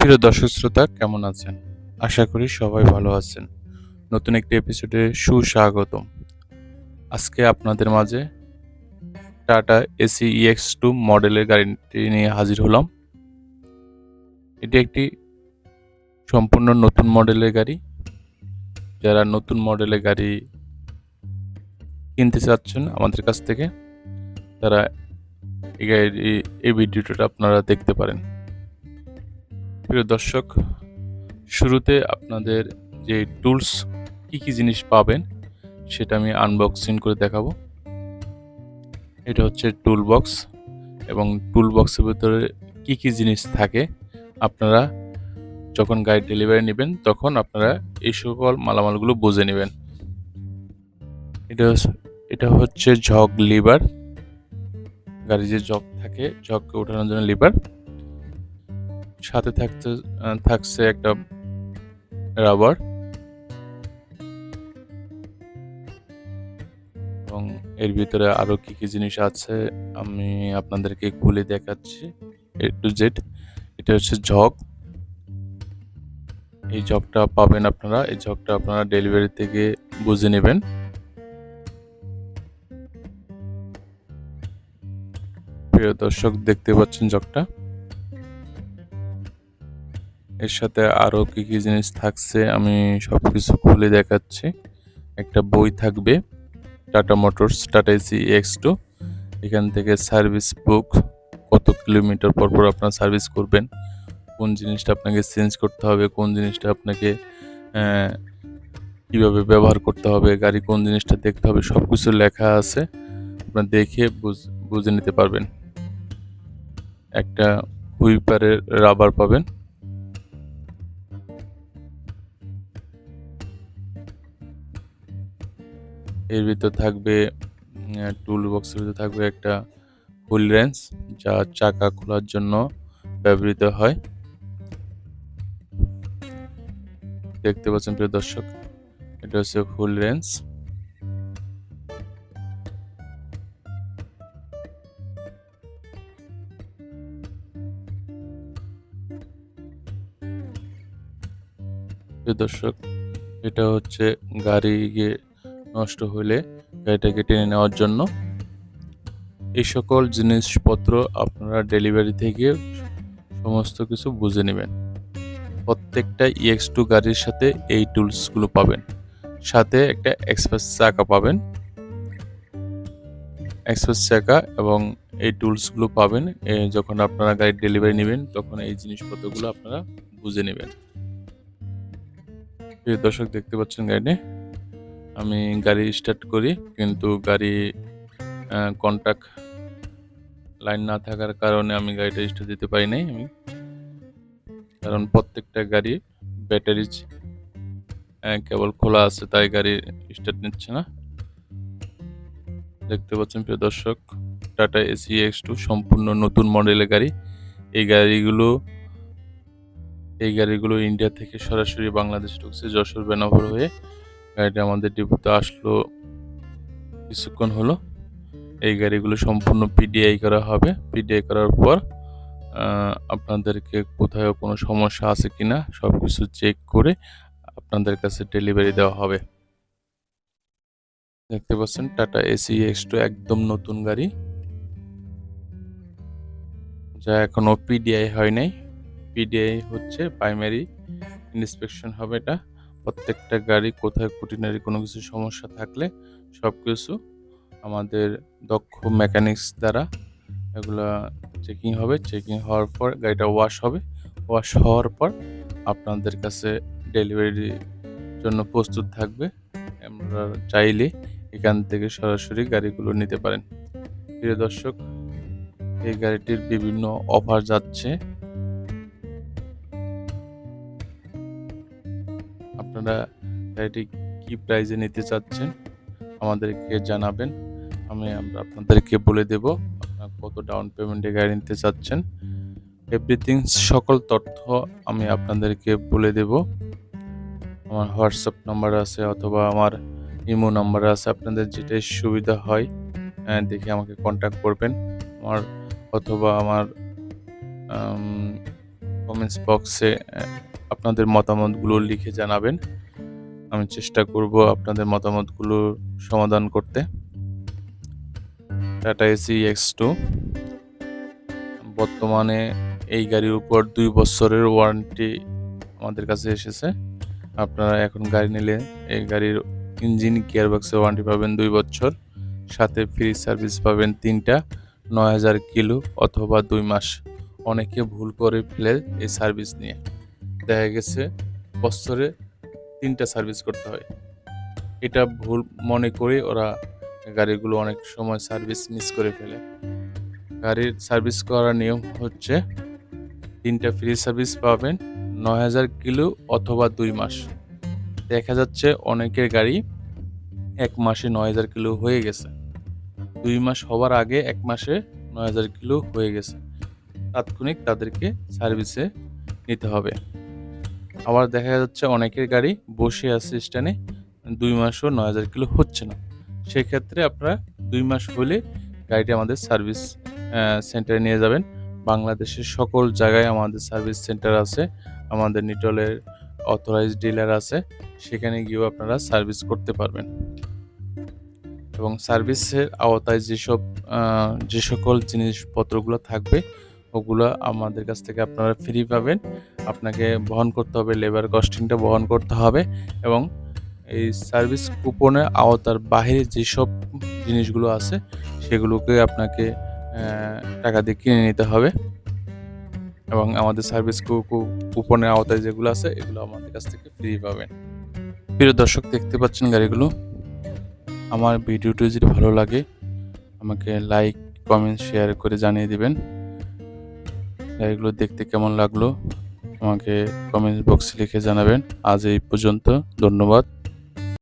প্রিয় দর্শক শ্রোতা, কেমন আছেন? আশা করি সবাই ভালো আছেন। নতুন একটি এপিসোডে সুস্বাগতম। আজকে আপনাদের মাঝে টাটা এসি ইএক্স টু মডেলের গাড়িটি নিয়ে হাজির হলাম। এটি একটি সম্পূর্ণ নতুন মডেলের গাড়ি। যারা নতুন মডেলের গাড়ি কিনতে চাচ্ছেন আমাদের কাছ থেকে, তারা এই গাড়ি, এই ভিডিওটা আপনারা দেখতে পারেন। প্রিয় দর্শক, শুরুতে আপনাদের যে টুলস কি কি জিনিস পাবেন, সেটা আমি আনবক্সিং করে দেখাবো। এটা হচ্ছে টুল বক্স এবং টুল বক্সের ভিতরে কি কি জিনিস থাকে, আপনারা যখন গাড়ি ডেলিভারি নেবেন, তখন আপনারা এই সকল মালামালগুলো বুঝে নেবেন। এটা এটা হচ্ছে ঝক লিভার গাড়ি যে জগ থাকে জগকে ওঠানোর জন্য লিভার সাথে থাকতে থাকছে একটা রাবার এবং এর ভিতরে আরও কি কি জিনিস আছে, আমি আপনাদেরকে খুলে দেখাচ্ছি এ টু জেড এটা হচ্ছে জগ। এই জগটা পাবেন আপনারা, এই জগটা আপনারা ডেলিভারি থেকে বুঝে নেবেন। প্রিয় দর্শক, দেখতে পাচ্ছেন জগটা? এর সাথে আরও কী কী জিনিস থাকছে আমি সব কিছু খুলে দেখাচ্ছি। একটা বই থাকবে Tata Motors Tata AC X two এখান থেকে সার্ভিস বুক কত কিলোমিটার পর পর আপনার সার্ভিস করবেন, কোন জিনিসটা আপনাকে চেঞ্জ করতে হবে, কোন জিনিসটা আপনাকে কীভাবে ব্যবহার করতে হবে, গাড়ি কোন জিনিসটা দেখতে হবে সব কিছু লেখা আছে, আপনার দেখে বুঝ- নিতে পারবেন। একটা হুইপারের রাবার পাবেন। এর ভিতর থাকবে টুল বক্সের ভিতর থাকবে একটা হুইল রেঞ্চ যা চাকা খোলার জন্য ব্যবহৃত হয়। দেখতে পাচ্ছেন প্রিয় দর্শক, এটা হচ্ছে হুইল প্রিয় দর্শক, এটা হচ্ছে গাড়ি গিয়ে নষ্ট হলে গাড়িটাকে টেনে নেওয়ার জন্য এই সকল জিনিসপত্র আপনারা ডেলিভারি থেকে সমস্ত কিছু বুঝে নেবেন। প্রত্যেকটা ইএক্স টু গাড়ির সাথে এই টুলসগুলো পাবেন। সাথে একটা এক্সপ্রেস চাকা পাবেন। এক্সপ্রেস চাকা এবং এই টুলসগুলো পাবেন। যখন আপনারা গাড়ির ডেলিভারি নেবেন, তখন এই জিনিসপত্রগুলো আপনারা বুঝে নেবেন। দর্শক, দেখতে পাচ্ছেন গাড়িতে আমি গাড়ি স্টার্ট করি, কিন্তু গাড়ি কন্ট্যাক্ট লাইন না থাকার কারণে আমি গাড়িটা স্টার্ট দিতে পারি নাই আমি। কারণ প্রত্যেকটা গাড়ি ব্যাটারি কেবল খোলা আছে, তাই গাড়ি স্টার্ট নিচ্ছে না। দেখতে পাচ্ছেন প্রিয় দর্শক টাটা এসি এক্স টু সম্পূর্ণ নতুন মডেলের গাড়ি। এই গাড়িগুলো এই গাড়িগুলো ইন্ডিয়া থেকে সরাসরি বাংলাদেশ ঢুকছে যশোর বেনাভর হয়ে। গাড়িটা আমাদের ডিপোতে আসলো। কিছুক্ষণ হলো। এই গাড়িগুলো সম্পূর্ণ পিডিআই করা হবে। পিডিআই করার পর আপনাদেরকে কোথাও কোনো সমস্যা আছে কি না সব কিছু চেক করে আপনাদের কাছে ডেলিভারি দেওয়া হবে। দেখতে পাচ্ছেন টাটা এসি এক্স টু একদম নতুন গাড়ি। যা এখনও পিডিআই হয় নাই। পিডিআই হচ্ছে প্রাইমারি ইন্সপেকশন হবে এটা। প্রত্যেকটা গাড়ি কোথায় কুটিনারি কোনো কিছু সমস্যা থাকলে সব কিছু আমাদের দক্ষ মেকানিক্স দ্বারা এগুলা চেকিং হবে। চেকিং হওয়ার পর গাড়িটা ওয়াশ হবে। ওয়াশ হওয়ার পর আপনাদের কাছে ডেলিভারির জন্য প্রস্তুত থাকবে। আমরা চাইলে এখান থেকে সরাসরি গাড়িগুলো নিতে পারেন। প্রিয় দর্শক, এই গাড়িটির বিভিন্ন অফার যাচ্ছে। আপনারা এটি কি প্রাইজে নিতে চাচ্ছেন আমাদেরকে জানাবেন। আমি আমরা আপনাদেরকে বলে দেব আপনারা কত ডাউন পেমেন্টে গাড়ি নিতে চাচ্ছেন। এভরিথিং সকল তথ্য আমি আপনাদেরকে বলে দেব। আমার হোয়াটসঅ্যাপ নাম্বার আছে অথবা আমার ইমো নাম্বার আছে আপনাদের যেটাই সুবিধা হয় আহ, দেখে আমাকে কন্ট্যাক্ট করবেন। আমার অথবা আমার কমেন্টস বক্সে আপনাদের মতামতগুলো লিখে জানাবেন। আমি চেষ্টা করব আপনাদের মতামতগুলো সমাধান করতে। টাটা এসি এক্স টু বর্তমানে এই গাড়ির উপর দুই বছরের ওয়ারেন্টি আমাদের কাছে এসেছে। আপনারা এখন গাড়ি নিলে এই গাড়ির ইঞ্জিন গিয়ারবক্সের ওয়ারেন্টি পাবেন দুই বছর। সাথে ফ্রি সার্ভিস পাবেন তিনটা, নয় হাজার কিলো অথবা দুই মাস। অনেকে ভুল করে ফেলে এই সার্ভিস নিয়ে। দেখা গেছে, বছরে তিনটা সার্ভিস করতে হয়। এটা ভুল মনে করে ওরা গাড়িগুলো অনেক সময় সার্ভিস মিস করে ফেলে। গাড়ির সার্ভিস করার নিয়ম হচ্ছে, তিনটা ফ্রি সার্ভিস পাবেন নয় হাজার কিলো অথবা দুই মাস। দেখা যাচ্ছে অনেকের গাড়ি এক মাসে নয় হাজার কিলো হয়ে গেছে। দুই মাস হওয়ার আগে এক মাসে নয় হাজার কিলো হয়ে গেছে। তাৎক্ষণিক তাদেরকে সার্ভিসে নিতে হবে। আবার দেখা যাচ্ছে অনেকের গাড়ি বসে আছে স্ট্যান্ডে, দুই মাসও নয় হাজার কিলো হচ্ছে না। সেক্ষেত্রে আপনারা দুই মাস হলে গাড়িটি আমাদের সার্ভিস সেন্টারে নিয়ে যাবেন। বাংলাদেশের সকল জায়গায় আমাদের সার্ভিস সেন্টার আছে, আমাদের নিটলের অথরাইজ ডিলার আছে, সেখানে গিয়েও আপনারা সার্ভিস করতে পারবেন। এবং সার্ভিসের আওতায় যেসব যে সকল জিনিসপত্রগুলো থাকবে ওগুলো আমাদের কাছ থেকে আপনারা ফ্রি পাবেন। আপনাকে বহন করতে হবে লেবার কস্টিংটা বহন করতে হবে এবং এই সার্ভিস কুপনের আওতার বাইরে যেসব জিনিসগুলো আছে, সেগুলোকে আপনাকে টাকা দিয়ে কিনে নিতে হবে। এবং আমাদের সার্ভিস কুপনের আওতায় যেগুলো আছে, এগুলো আমাদের কাছ থেকে ফ্রি পাবেন। প্রিয় দর্শক, দেখতে পাচ্ছেন গাড়িগুলো? আমার ভিডিওটি যদি ভালো লাগে, আমাকে লাইক কমেন্ট শেয়ার করে জানিয়ে দিবেন। গাড়িগুলো দেখতে কেমন লাগল? আমাকে কমেন্ট বক্সে লিখে জানাবেন। আজ এই পর্যন্ত ধন্যবাদ।